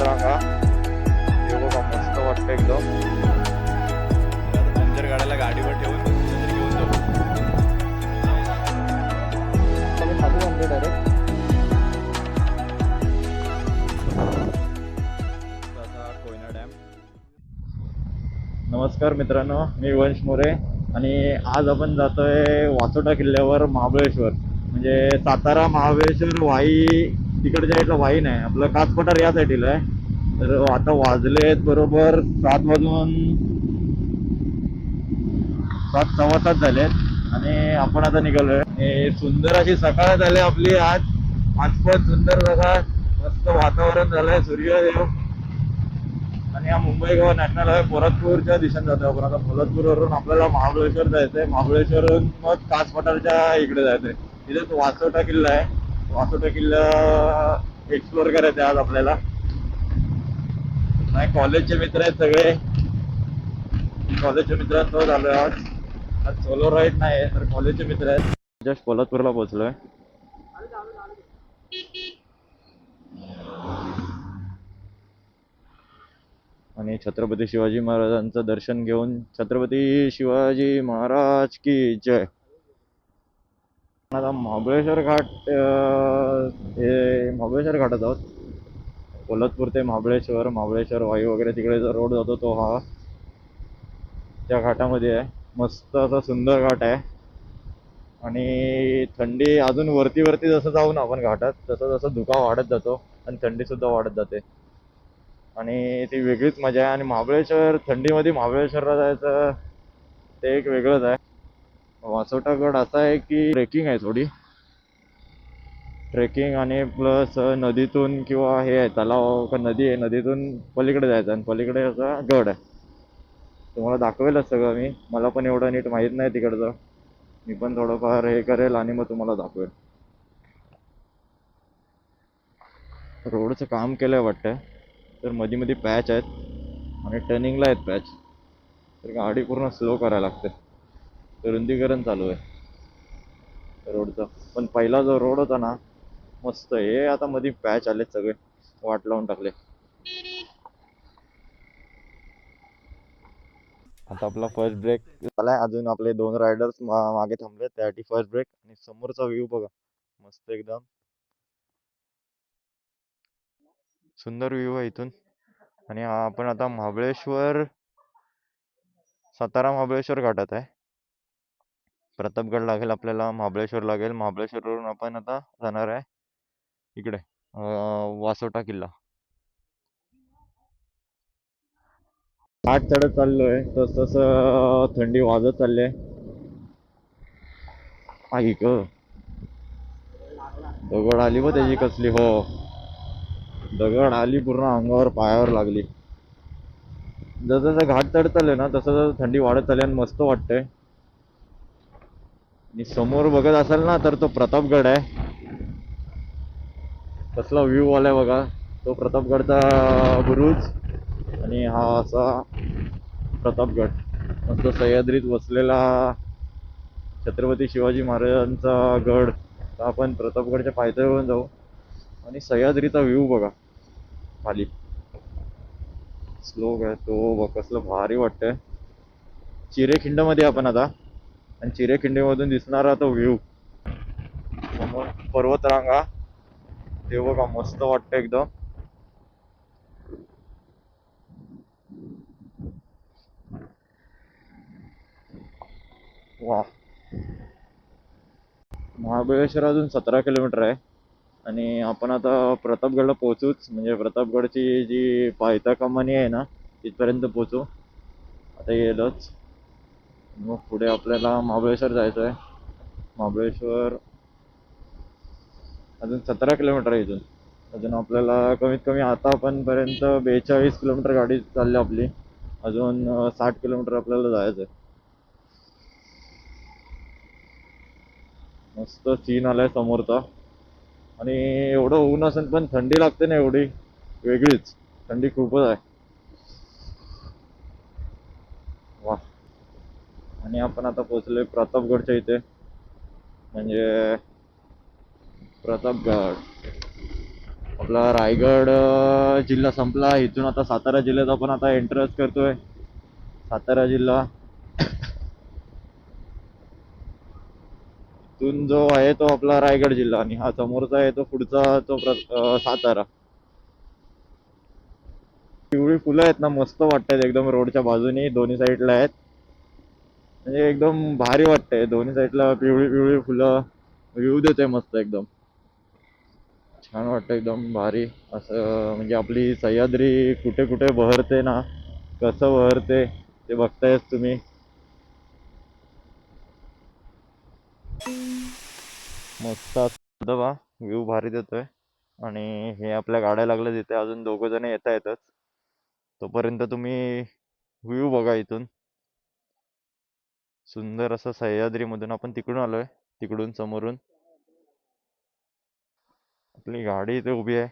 हे बघा मस्त वाटतं एकदम पंक्चर गाड्याला गाडीवर ठेवून कुठेतरी घेऊन जाऊ डायरेक्ट आता कोयना डॅम नमस्कार मित्रांनो मी वंश मोरे आणि आज आपण जातोय वासोटा किल्ल्यावर महाबळेश्वर. म्हणजे सातारा महाबळेश्वर वाई तिकडच्या साईडला वाई नाही आपलं कासपठार या साईडला आहे. तर आता वाजलेत बरोबर सात वाजून सात सव्वा सात झालेत आणि आपण आता निघालोय. सुंदर अशी सकाळ झाली आपली आज. आज पण सुंदर सकाळ मस्त वातावरण झालंय सूर्यदेव आणि हा मुंबई गोवा नॅशनल हायवे पोरतपूरच्या दिशेने जातो आपण. आता पोलादपूरवरून आपल्याला महाबळेश्वर जायचंय. महाबळेश्वरवरून मग कास पठारच्या इकडे जायचंय. तिथे वासोटा किल्ला आहे. वासोटा किल्ला एक्सप्लोअर करायचा आज आपल्याला. नाही कॉलेजचे मित्र आहेत सगळे. कॉलेजच्या मित्रांसोबत आलोय आज. आज सोलो राईड नाही तर कॉलेजचे मित्र आहेत. जस्ट कोल्हापूरला पोहोचलोय. आणि छत्रपती शिवाजी महाराजांचं दर्शन घेऊन छत्रपती शिवाजी महाराज की जय. आता महाबळेश्वर घाट हे महाबळेश्वर घाटात आहोत कोल्हापूर ते महाबळेश्वर महाबळेश्वर वाई वगैरे तिकडे जो रोड जातो तो हा त्या घाटामध्ये आहे. मस्त असा सुंदर घाट आहे. आणि थंडी अजून वरती वरती जसं जाऊ ना आपण घाटात तसं जसं धुका वाढत जातो आणि थंडी सुद्धा वाढत जाते. आणि ती वेगळीच मजा आहे. आणि महाबळेश्वर थंडीमध्ये महाबळेश्वरला जायचं ते एक वेगळंच आहे. वासोटा गड असा आहे की ट्रेकिंग आहे थोडी. ट्रेकिंग आणि प्लस नदीतून किंवा हे आहे तलाव का नदी आहे नदीतून पलीकडे जायचं आणि पलीकडे असा गड आहे. तुम्हाला दाखवेलच सगळं मी. मला पण एवढं नीट माहीत नाही तिकडचं. मी पण थोडंफार हे करेल आणि मग तुम्हाला दाखवेल. रोडचं काम केलंय वाटतं. तर मध्ये मध्ये पॅच आहेत आणि टर्निंगला आहेत पॅच. तर गाडी पूर्ण स्लो करायला लागते. रुंदीकरण चालू आहे. रोडचं. पण पहिला जो रोड होता ना मस्त हे आता मध्ये पॅच आले सगळे. वाट लावून टाकले. आता आपला फर्स्ट ब्रेक झालाय. अजून आपले दोन रायडर्स मागे थांबले. त्यासाठी फर्स्ट ब्रेक आणि समोरचा व्ह्यू बघा. मस्त एकदम. सुंदर व्ह्यू आहे इथून. आणि आपण आता महाबळेश्वर सातारा महाबळेश्वर घाटात आहे. प्रतापगड लागेल आपल्याला महाबळेश्वर लागेल. महाबळेश्वरवरून आपण आता जाणार आहे. इकडे वासोटा किल्ला. घाट चढत चाललोय. तस तस थंडी वाजत चालली आहे. ऐक दगड आली व त्याची कसली हो. दगड आली पूर्ण अंगावर पायावर लागली. जसं जसं घाट चढत चाललंय ना तसं तसं थंडी वाढत चालली आणि मस्त वाटतंय. आणि समोर बघत असाल ना तर तो प्रतापगड आहे. कसला व्ह्यू आलाय बघा. तो प्रतापगडचा बुरुज आणि हा असा प्रतापगड. मस्त सह्याद्रीत वसलेला छत्रपती शिवाजी महाराजांचा गड. तर आपण प्रतापगडच्या पायथ्यावरून जाऊ आणि सह्याद्रीचा व्ह्यू बघा. खाली. स्लोप आहे तो बघ कसलं भारी वाटतंय. चिरेखिंडमध्ये आपण आता आणि चिरेखिंडीमधून दिसणारा तो व्ह्यू समोर पर्वतरांगा. ते बघा मस्त वाटतं एकदम. वा महाबळेश्वर अजून सतरा किलोमीटर आहे. आणि आपण आता प्रतापगडला पोहोचूच म्हणजे प्रतापगडची जी पायथा कमानी आहे ना तिथपर्यंत पोहोचू. आता येईलच मग पुढे आपल्याला महाबळेश्वर जायचं आहे महाबळेश्वर अजून सतरा किलोमीटर आहे इथून. अजून आपल्याला कमीत कमी आतापर्यंत बेचाळीस किलोमीटर गाडी चालली आपली. अजून साठ किलोमीटर आपल्याला जायचं आहे मस्त सीन आलाय समोरचा. आणि एवढं ऊन असेल पण थंडी लागते ना एवढी. वेगळीच. थंडी खूपच आहे वा आणि आपण आता पोहोचलोय प्रतापगडच्या इथे. म्हणजे प्रतापगड. आपला रायगड जिल्हा संपला. इथून आता सातारा जिल्ह्यात आपण आता एंट्रन्स करतोय. सातारा जिल्हा. इथून जो आहे तो आपला रायगड जिल्हा आणि हा समोरचा आहे तो पुढचा तो सातारा. पिवळी फुलं आहेत ना मस्त वाटतात एकदम रोडच्या बाजूनी. दोन्ही साईडला आहेत. म्हणजे एकदम भारी वाटतंय. दोन्ही साईडला पिवळी पिवळी फुलं व्ह्यू देते मस्त एकदम. छान वाटतं एकदम भारी. असं म्हणजे आपली सह्याद्री कुठे कुठे बहरते ना कसं बहरते ते बघतायच तुम्ही. मस्त धबा बा व्ह्यू भारी देतोय. आणि हे आपल्या गाड्या लागल्या तिथे अजून दोघं जण येता येतच तोपर्यंत तुम्ही व्ह्यू बघा इथून. सुंदर असं सह्याद्रीमधून आपण तिकडून आलोय तिकडून समोरून. आपली गाडी इथे उभी आहे.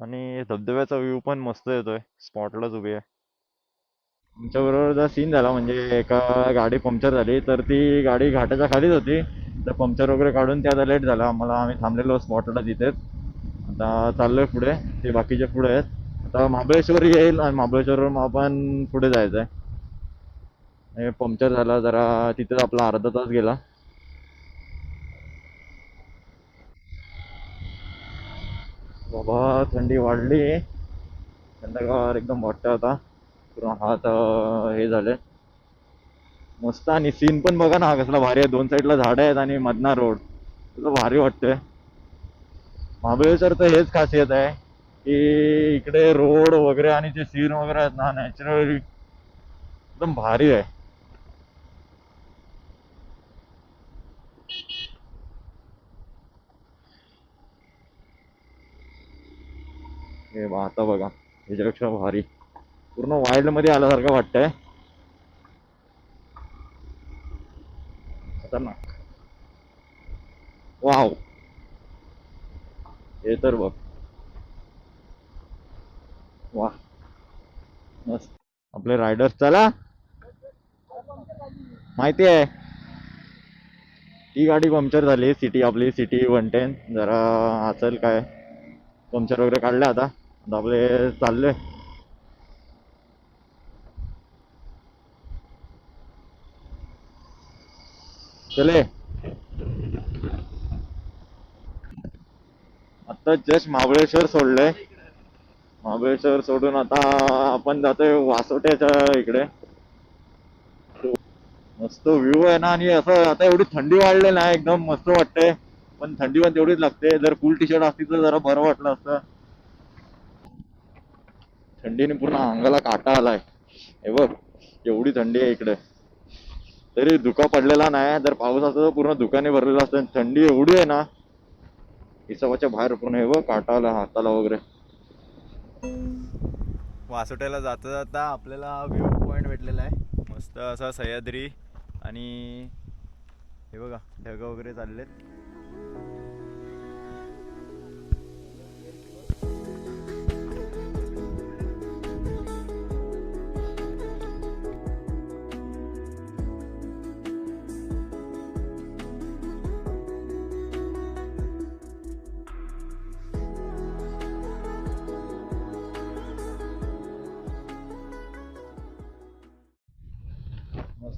आणि धबधब्याचा व्ह्यू पण मस्त येतोय स्पॉटलाच उभी आहे. आमच्या बरोबर सीन झाला म्हणजे एका गाडी पंक्चर झाली तर ती गाडी घाटाच्या खालीच होती. तर पंक्चर वगैरे काढून ते आता लेट झाला. आम्हाला आम्ही थांबलेलो स्पॉटला तिथेच. आता चाललोय पुढे ते बाकीचे पुढे आहेत. आता महाबळेश्वर येईल आणि महाबळेश्वरवरून आपण पुढे जायचं आहे पंक्चर झाला जरा तिथेच आपला अर्धा तास गेला. बाबा थंडी वाढली. थंडगार एकदम वाटतं आता. पूर्ण हात हे झाले. मस्त आणि सीन पण बघा ना कसला भारी आहे. दोन साईडला झाडं आहेत आणि मधना रोड भारी वाटतंय. महाबळेश्वर तर हेच खासियत आहे. की इकडे रोड वगैरे आणि जे सीन वगैरे आहेत ना नॅचरल एकदम भारी आहे. हे बा आता बघा ह्याच्यापेक्षा भारी. पूर्ण वाईल्डमध्ये आल्यासारखं वाटतंय. खतरनाक. वाव. हे तर बघ वा मस्त आपले रायडर्स चला. माहिती आहे. ती गाडी पंक्चर झाली सिटी आपली सिटी वन टेन. जरा असेल काय पंक्चर वगैरे काढले आता. आता आपले चालले. चले. आता जस्ट महाबळेश्वर सोडलंय. महाबळेश्वर सोडून आता आपण जातोय वासोट्याच्या इकडे. मस्त व्ह्यू आहे ना आणि असं आता एवढी थंडी वाढली ना एकदम मस्त वाटतंय पण थंडी पण तेवढीच लागते. जर फुल टी शर्ट असती तर जरा बरं वाटलं असतं. थंडीने पूर्ण अंगाला काटा आलाय. हे बघ एवढी थंडी आहे इकडे. तरी धुका पडलेला नाही. जर पाऊस असतो तर पूर्ण धुकाने भरलेला असतं. थंडी एवढी आहे ना हिसाबाच्या बाहेर पूर्ण हे बघ काटा आला हाताला वगैरे. वासोट्याला जाता जाता आपल्याला व्ह्यू पॉईंट भेटलेला आहे. मस्त असा सह्याद्री आणि हे बघा ढगं वगैरे चाललेत.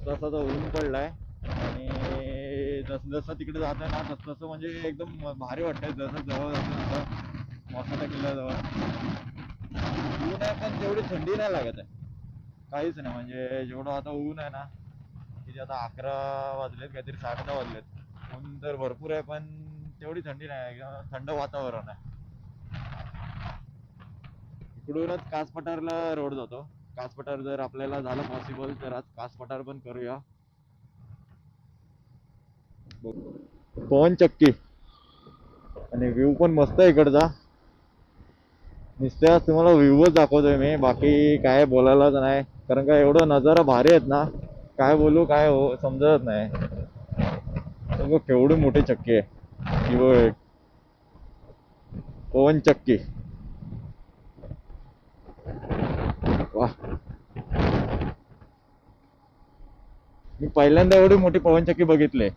मस्त ऊन पडलाय आणि जसं जसं तिकडे जातोय ना तसं तसं म्हणजे एकदम भारी वाटतंय. जसं जवळ जातं तसं वासाच्या किल्ल्याजवळ ऊन आहे पण तेवढी थंडी नाही लागत आहे. काहीच नाही म्हणजे जेवढं आता ऊन आहे ना किती आता अकरा वाजलेत काहीतरी साडे दहा वाजलेत. ऊन तर भरपूर आहे पण तेवढी थंडी नाही एकदम थंड वातावरण आहे. इकडूनच कास पठारला रोड जातो. कास पठार जर आपल्याला झालं पॉसिबल तर आज कास पठार पण करूया. पवन चक्की. आणि व्ह्यू पण मस्त आहे इकडचा. नुसत्या तुम्हाला व्ह्यूच दाखवतोय मी बाकी काय बोलायलाच नाही. कारण का एवढं नजारा भारी आहेत ना काय बोलू काय हो समजत नाही. केवढी मोठी चक्की आहे. ही पवन चक्की. मी पहिल्यांदा एवढी मोठी पवनचक्की बघितली.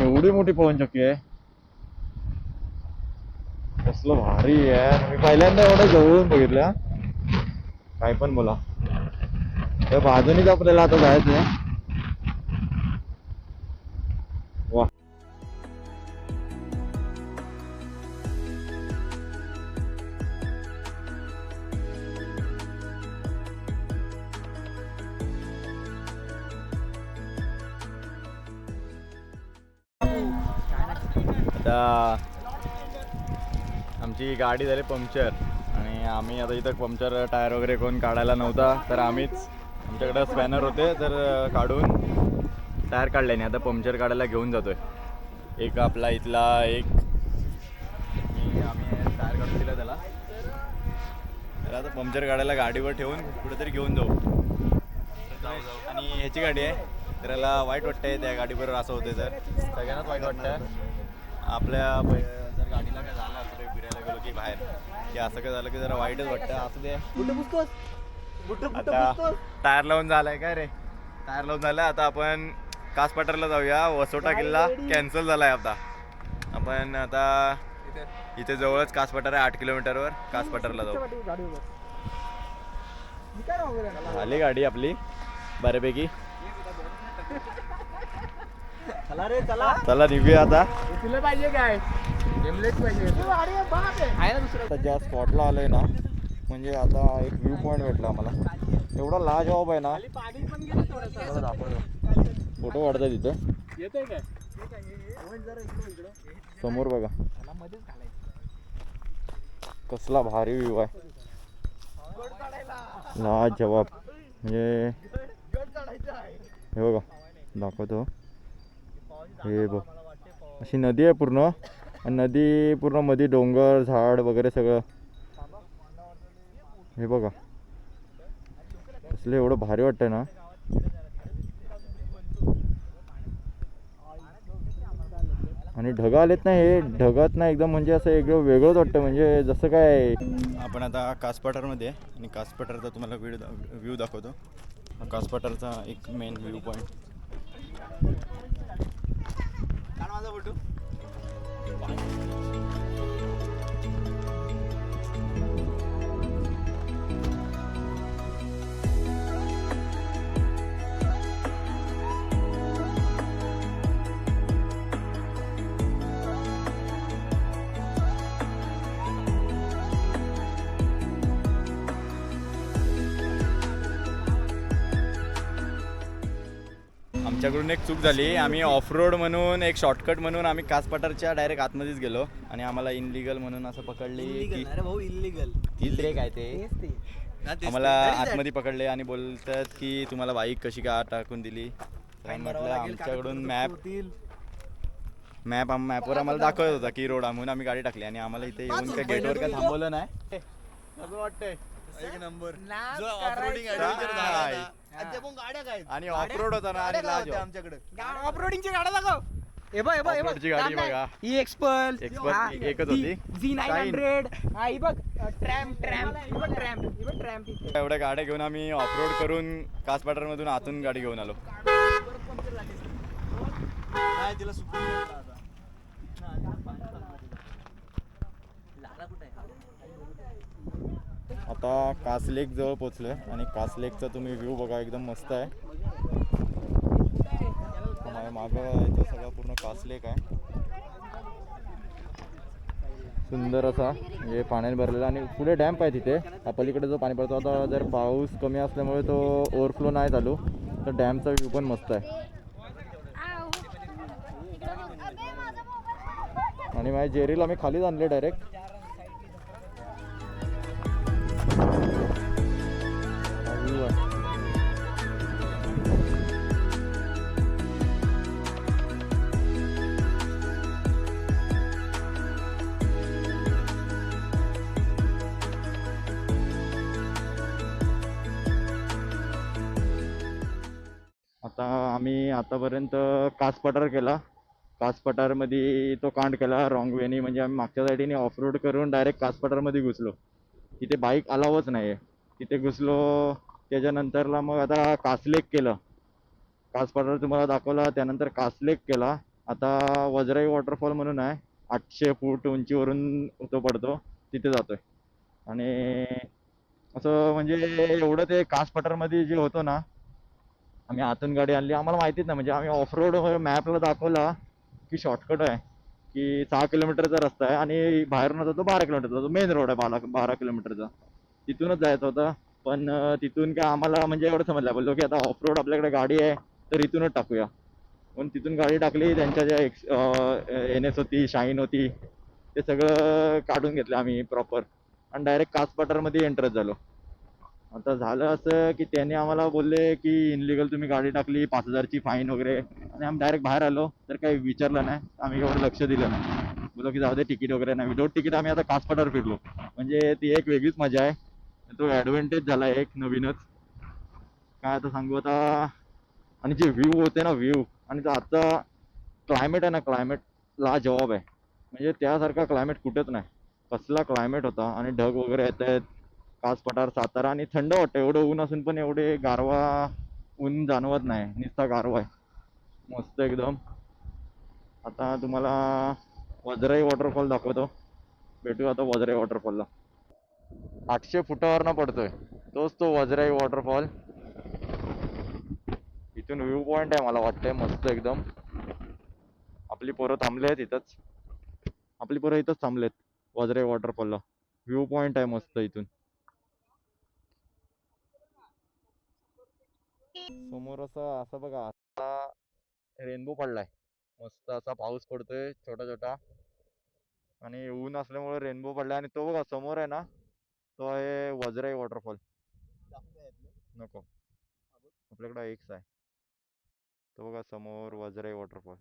एवढी मोठी पवनचक्की आहे. कसलं भारी आहे. मी पहिल्यांदा एवढं जवळून बघितलं. काय पण बोला. तर बाजूनीच आपल्याला आता जायचं की गाडी झाली पंक्चर. आणि आम्ही आता इथं पंक्चर टायर वगैरे कोण काढायला नव्हता तर आम्हीच आमच्याकडं स्पॅनर होते तर काढून टायर काढल्याने आता पंक्चर काढायला घेऊन जातोय. एक आपला इथला एक आम्ही टायर काढून दिला त्याला. तर आता पंक्चर काढायला गाडीवर ठेवून कुठेतरी घेऊन जाऊ. आणि ह्याची गाडी आहे त्याला वाईट वाटतंय त्या गाडीवर असं होते तर. सगळ्यांनाच वाईट वाटतं आपल्या जर गाडीला काय झालं की बाहेर. की असं काय झालं की जरा वाईटच वाटतं. असं ते आता टायर लावून झालाय काय रे? टायर लावून झालं आता आपण कासपाटरला जाऊया. वसोटा किल्ला कॅन्सल झालाय आता. आपण आता इथे. जवळच कासपठार आहे आठ किलोमीटरवर. कासपठारला जाऊ. झाली गाडी आपली. बऱ्यापैकी. चला रे चला. चला निघूया आता. तुला पाहिजे काय? ज्या स्पॉटला आलोय ना म्हणजे आता एक व्ह्यू पॉईंट भेटला आम्हाला. एवढा लाजवाब आहे ना. पाणी पण गेलं थोडंसं. मला दाखवतो. फोटो काढताय तिथं. येतंय काय? जरा इकडं इकडं समोर बघा. त्याला मध्येच घालायचं कसला भारी व्ह्यू आहे. लाजवाब. म्हणजे हे बघा दाखवतो. हे बघ. अशी नदी आहे पूर्ण. नदी पूर्णमध्ये डोंगर झाड वगैरे सगळं. हे बघा. कसलं एवढं भारी वाटतंय ना. आणि ढग आलेत ना हे ढगात ना एकदम म्हणजे असं एकदम वेगळंच वाटतं म्हणजे जसं काय आपण आता कासपठारमध्ये आहे आणि कासपठारचा तुम्हाला व्हिडिओ व्ह्यू दाखवतो. हा कासपठारचा एक मेन व्ह्यू पॉईंट आमच्याकडून एक चूक झाली. आम्ही ऑफ रोड म्हणून एक शॉर्टकट म्हणून आम्ही कासपठारच्या डायरेक्ट आतमध्येच गेलो. आणि आम्हाला इनलिगल म्हणून असं पकडली की अरे भाऊ रे काय ते. आम्हाला आतमध्ये पकडले आणि बोलतात की तुम्हाला बाईक कशी काय आत टाकून दिली? तर आम्ही म्हटलं आमच्याकडून मॅप मॅप मॅपवर आम्हाला दाखवत होता की रोड म्हणून आम्ही गाडी टाकली आणि आम्हाला इथे येऊन काय गेटवर काय थांबवलं नाही. असं वाटतंय. एक नंबर. जो ऑफरोडिंग ऍडव्हेंचर झाला ना. आणि ऑफरोड होता ना आणि लाज. आमच्याकडे. ऑफरोडिंगची गाड्या दाखव. हे बघ हे बघ हे बघ. गाडी. बघा. ही एक्सपल Expulse एकच होती. Zee nine Shine. हंड्रेड हा ही बघ. ट्रॅम ट्रॅम ही बघ ट्रॅम ही बघ ट्रॅम एवढ्या गाड्या घेऊन आम्ही ऑफरोड करून कासपाटर मधून आतून गाडी घेऊन आलो. आता कासलेक जवळ पोचलोय आणि कासलेकचा तुम्ही व्ह्यू बघा एकदम मस्त आहे. माझ्या मागं इथं सगळं पूर्ण कासलेक आहे. सुंदर असा म्हणजे पाण्याने भरलेला आणि पुढे डॅम्प आहे तिथे हा पलीकडे जो पाणी पडतो आता जर पाऊस कमी असल्यामुळे तो ओव्हरफ्लो नाही चालू तर डॅमचा व्ह्यू पण मस्त आहे. आणि माझ्या जेरीला मी खालीच आणले डायरेक्ट आता आम्ही आतापर्यंत कास पठार केला. कास पठारमध्ये तो कांड केला रॉंग वेनी म्हणजे आम्ही मागच्या साईडीने ऑफरोड करून डायरेक्ट कास पठारमध्ये घुसलो. तिथे बाईक अलावच नाही आहे तिथे घुसलो त्याच्यानंतरला मग आता कासलेक केलं. कास पठार तुम्हाला दाखवला त्यानंतर कासलेक केला. आता वजराई वॉटरफॉल म्हणून आहे. आठशे फूट उंचीवरून तो पडतो. तिथे जातोय. आणि असं म्हणजे एवढं ते कास पठारमध्ये जे होतं ना आम्ही आतून गाडी आणली. आम्हाला माहितीच नाही म्हणजे आम्ही ऑफ रोड मॅपला दाखवला की शॉर्टकट आहे की सहा किलोमीटरचा रस्ता आहे आणि बाहेरून जातो बारा किलोमीटरचा तो मेन रोड आहे बारा बारा किलोमीटरचा. तिथूनच जायचं होतं पण तिथून काय आम्हाला म्हणजे एवढं समजलं बोललो की आता ऑफ रोड आपल्याकडे गाडी आहे तर इथूनच टाकूया. पण तिथून गाडी टाकली त्यांच्या ज्या एक्स एन एस होती शाईन होती ते सगळं काढून घेतलं आम्ही प्रॉपर आणि डायरेक्ट कास एंटर झालो. आता झालं असं की त्याने आम्हाला बोलले की इनलिगल तुम्ही गाडी टाकली पाच हजारची फाईन वगैरे. आणि आम्ही डायरेक्ट बाहेर आलो. तर काही विचारलं नाही. आम्ही एवढं लक्ष दिलं नाही. बोललो की जाऊ दे तिकीट वगैरे नाही. विदाऊट तिकीट आम्ही आता कास फिरलो. म्हणजे ती एक वेगळीच मजा आहे. तो ॲडव्हान्टेज झाला एक नवीनच. काय आता सांगू आता? आणि जे व्ह्यू होते ना व्ह्यू आणि आता क्लायमेट आहे ना क्लायमेट ला जवाब आहे. म्हणजे त्यासारखा क्लायमेट कुठेच नाही. कसला क्लायमेट होता. आणि ढग वगैरे येत आहेत. कास पठार सातारा आणि थंड वाटतं. एवढं ऊन असून पण एवढे गारवा ऊन जाणवत नाही. नुसता गारवा आहे. मस्त एकदम. आता तुम्हाला वजराई वॉटरफॉल दाखवतो. भेटू आता वजराई वॉटरफॉलला आठशे फुटावरनं पडतोय. तोच तो वजराई वॉटरफॉल इथून व्ह्यू पॉईंट आहे मला वाटतंय. मस्त एकदम. आपली पोरं थांबले आहेत इथंच. आपली पोरं इथंच थांबलेत वजराई वॉटरफॉलला व्ह्यू पॉईंट आहे मस्त इथून. समोर असं असं बघा आता रेनबो पडलाय. मस्त असा पाऊस पडतोय छोटा छोटा आणि ऊन असल्यामुळे रेनबो पडलाय आणि तो बघा समोर आहे ना तो आहे वजराई वॉटरफॉल नको. आपल्याकडे एकच आहे. तो बघा समोर वजराई वॉटरफॉल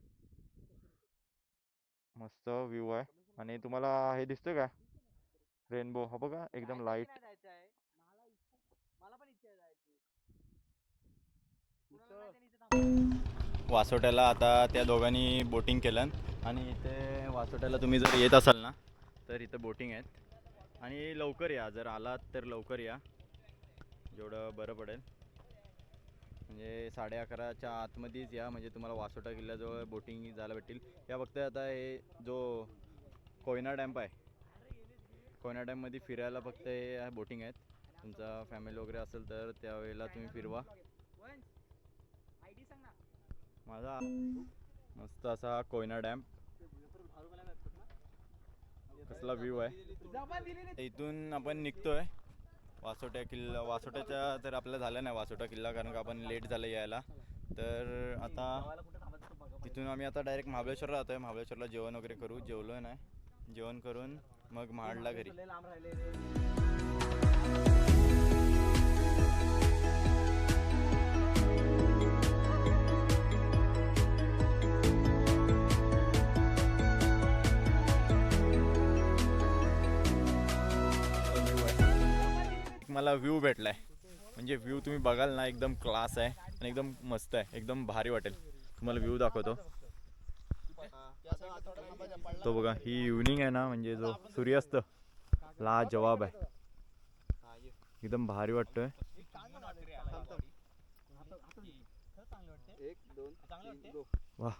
मस्त व्ह्यू आहे. आणि तुम्हाला हे दिसतंय का रेनबो. हा बघा एकदम लाइट वासोट्याला आता त्या दोघांनी बोटिंग केलं आणि इथे वासोट्याला तुम्ही जर येत असाल ना तर इथं बोटिंग आहेत. आणि लवकर या जर आलात तर लवकर या. जेवढं बरं पडेल. म्हणजे साडे अकराच्या आतमध्येच या म्हणजे तुम्हाला वासोटा किल्ल्याजवळ बोटिंग जायला भेटतील. या फक्त आता हे जो कोयना डॅम्प आहे कोयना डॅममध्ये फिरायला फक्त हे बोटिंग आहेत. तुमचा फॅमिली वगैरे असेल तर त्यावेळेला तुम्ही फिरवा. माझा मस्त असा कोयना डॅम. कसला व्ह्यू आहे. इथून आपण निघतोय. वासोट्या किल्ला वासोट्याच्या तर आपल्याला झालं नाही वासोटा किल्ला कारण का आपण लेट झालं यायला. तर आता तिथून आम्ही आता डायरेक्ट महाबळेश्वरला आहे महाबळेश्वरला जेवण वगैरे करू. जेवलो नाही. जेवण करून मग महाडला घरी. एक मला व्ह्यू भेटलाय. म्हणजे व्ह्यू तुम्ही बघाल ना एकदम क्लास आहे आणि एकदम मस्त आहे. एकदम भारी वाटेल. तुम्हाला व्ह्यू दाखवतो. तो बघा ही इव्हनिंग आहे ना म्हणजे जो सूर्यास्त ला जवाब आहे. एकदम भारी वाटतोय. वा